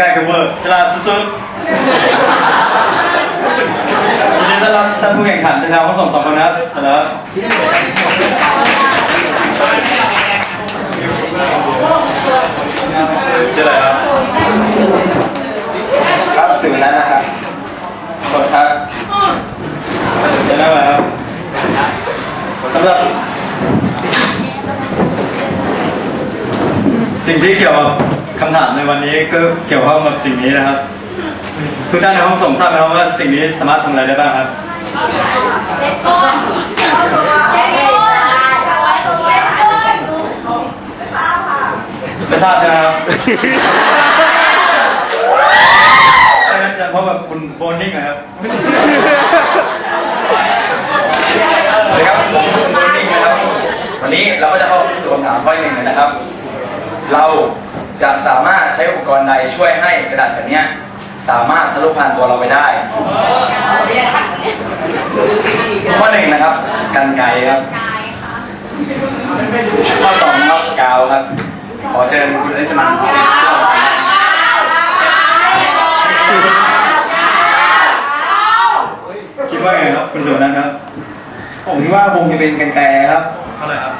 กล้กับเวอร์ฉลาดสุดๆยินดีต้อนรับท่านผู้แข่งขันที่ทางผู้ส่งสองคนนะครับเฉลิมชื่ออะไรครับ ครับสื่อนั้นนะครับกดครับจะนั่งอะไรครับสำหรับ สิ่งที่เกี่ยวกับ คำถามในวันนี้ก็เกี่ยวข้องกับสิ่งนี้นะครับ ทุกท่านในห้องส่งทราบไหมครับว่าสิ่งนี้สามารถทำอะไรได้บ้างครับ เซ็ตก้นเซ็ตก้นเซ็ตก้นเซ็ตก้นไม่ทราบใช่ไหมครับไม่งั้นจะพบกับคุณโบนิ่งนะครับสวัสดีครับผมคุณโบนิ่งนะครับ วันนี้เราก็จะเข้าสู่คำถามข้อที่หนึ่งกันนะครับ เรา จะสามารถใช้อุปกรณ์ใดช่วยให้กระดาษแผ่นเนี้ยสามารถทะลุผ่านตัวเราไปได้ ข้อหนึ่งนะครับ กันไกรครับกายค่ะข้อสองครับกาวครับ ขอเชิญคุณอลิสมันคิดว่าไงครับ คุณสุนันท์ครับ ผมคิดว่าคงจะเป็นกันไกรครับเท่าไหร่ครับ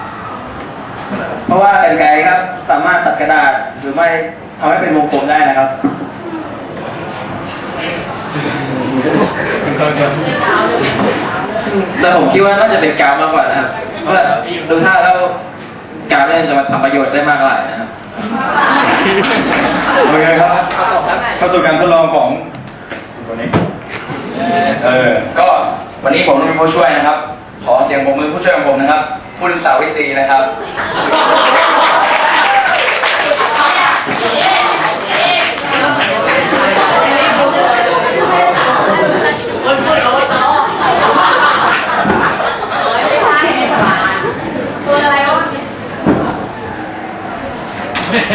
เพราะว่ากันไกรครับ สามารถตัดกระดาษหรือไม่ทำให้เป็นวงกลมได้นะครับคุณคนครับแต่ผมคิดว่าน่าจะเป็นกาวมากกว่านะครับเพราะว่าดูท่าแล้วกาวเนี่ยจะมาทำประโยชน์ได้มากหลายนะครับโอเคครับเข้าสู่การทดลองของคุณโบนิ่งเออก็วันนี้ผมต้องเป็นผู้ช่วยนะครับ ขอเสียงปรบมือผู้ช่วยของผมนะครับ คุณสาวิตรีนะครับไม่ใช่ไม่สบายตัวอะไรวะ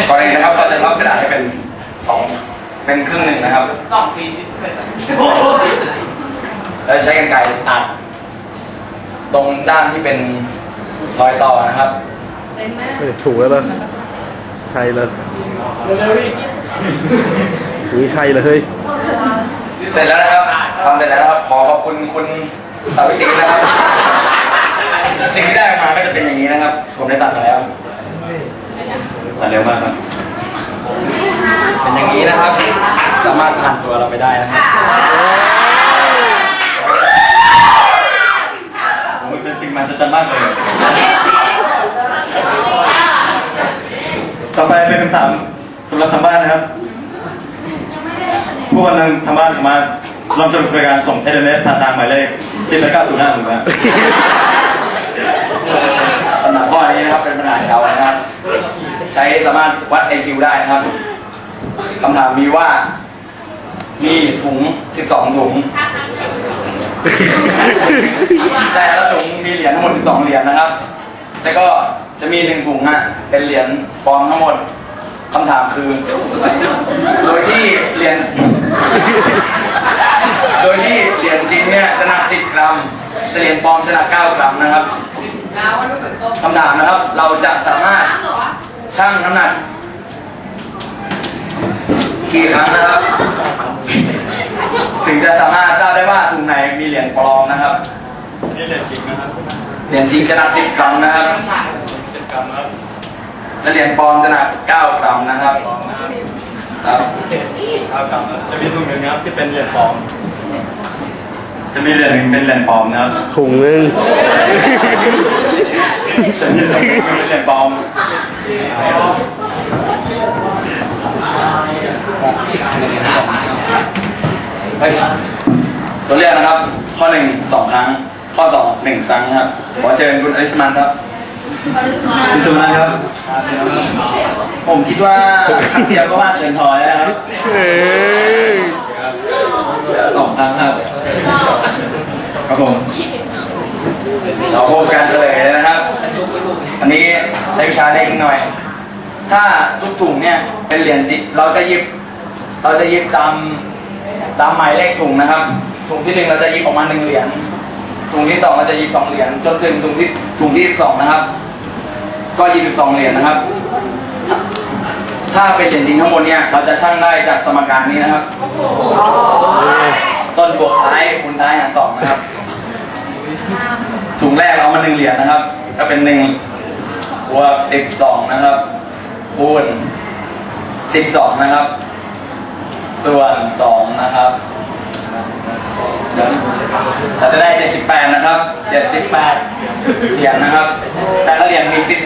ก่อนอื่นนะครับเราจะพับกระดาษให้เป็นสองเป็นครึ่งหนึ่งนะครับ สองปีที่เคยแล้วใช้กรรไกรตัด ตรงด้านที่เป็น รอยต่อนะครับ เป็นไหมเฮ้ยถูกแล้วเหรอใช่เลยเร็วๆดิอุ้ยใช่เลยเฮ้ยเสร็จแล้วนะครับทำเสร็จแล้วนะครับ ขอขอบคุณคุณสาวิตรีนะครับ สิ่งที่ได้ออกมาก็จะเป็นอย่างนี้นะครับ ผมได้ตัดมาแล้วตัดเร็วมากครับ เป็นอย่างนี้นะครับ สามารถผ่านตัวเราไปได้นะครับ ผ มมันเป็นสิ่งมหัศจมากเลย ต่อไปเป็นคำถามสำหรับทางบ้านนะครับ ผู้คนทางบ้านสามารถร่วมสนุกโดยการส่ง SMS ผ่านทางหมายเลข10และ905ถูกไหมครับสำหรับข้อนี้นะครับเป็นปัญหาชาวนะครับ ใช้สามารถวัด AQ ได้นะครับคำถามมีว่า มีถุง 12 ถุง แต่ละถุงมีเหรียญทั้งหมด 12 เหรียญนะครับ แล้วก็จะมีหนึ่งถุงอะ เป็นเหรียญปลอมทั้งหมดคำถามคือ โดยที่เหรียญ โดยที่เหรียญจริงเนี่ยจะหนัก 10 กรัม แต่เหรียญปลอมจะหนัก 9 กรัมนะครับคำถามนะครับ เราจะสามารถชั่งน้ำหนักกี่ครั้งนะครับ ถึงจะสามารถทราบได้ว่าถุงไหนมีเหรียญปลอมนะครับอันนี้เหรียญจริงนะครับเหรียญจริงจะหนัก10กรัมนะครับ10กรัมครับและเหรียญปลอมจะหนัก9กรัมนะครับปลอมนะครับครับ9กรัมครับจะมีถุงหนึ่งนะครับที่เป็นเหรียญปลอม จะมีเหรียญหนึ่งเป็นเหรียญปลอมนะครับ ถุงนึงจะมีเหรียญหนึ่งเป็นเหรียญปลอม เฮ้ยตัวเลือกนะครับ ข้อหนึ่งสองครั้ง ข้อสองหนึ่งครั้งครับขอเชิญคุณอลิสมันครับคุณสุนันท์ครับ ผมคิดว่าครั้งเดียวก็มากเกินพอแล้วนะครับเอ้ยสองครั้งครับครับผมเราพบการเฉลยเลยนะครับ อันนี้ใช้วิชาเล็กหน่อย ถ้าทุกถุงเนี่ยเป็นเหรียญจิเราจะหยิบ เราจะหยิบตาม ตามหมายเลขถุงนะครับ ถุงที่หนึ่งเราจะหยิบออกมาหนึ่งเหรียญ ถุงที่สองเราจะหยิบสองเหรียญจนถึงถุงที่ถุงที่สองนะครับ ก็หยิบสองเหรียญนะครับ ถ้าเป็นเหรียญจริงทั้งหมดเนี่ยเราจะชั่งได้จากสมการนี้นะครับ ต้นบวกท้ายคูณท้ายหารสองนะครับ ถุงแรกเอามาหนึ่งเหรียญนะครับ ก็เป็นหนึ่งบวกสิบสองนะครับคูณสิบสองนะครับ ส่วนสองนะครับเดี๋ยวเราจะได้เจ็ดสิบแปดนะครับเจ็ดสิบแปดเหรียญนะครับ แต่ละเหรียญมีสิบ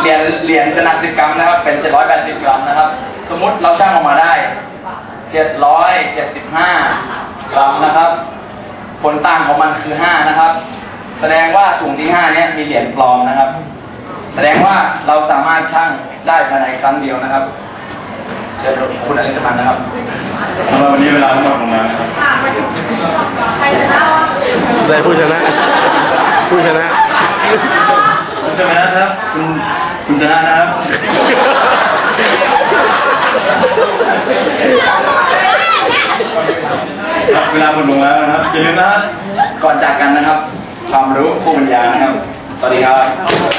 เหรียญเหรียญจะหนักสิบกรัมนะครับ เป็นเจ็ดร้อยแปดสิบกรัมนะครับ สมมุติเราชั่งออกมาได้เจ็ดร้อยเจ็ดสิบห้ากรัมนะครับ ผลต่างของมันคือ5นะครับ แสดงว่าถุงที่5เนี้ยมีเหรียญปลอมนะครับ แสดงว่าเราสามารถชั่งได้ภายในครั้งเดียวนะครับ เชิญคุณอลิสมันนะครับ สำหรับวันนี้เวลาทั้งหมดลงแล้วนะครับอะใครจะเล่าอะได้ผู้ชนะ ผู้ชนะ คุณชนะครับ คุณคุณชนะนะครับ ครับเวลาหมดลงแล้วนะครับอย่าลืมนะครับก่อนจากกันนะครับ ความรู้ผู้บรรยายนะครับ สวัสดีครับ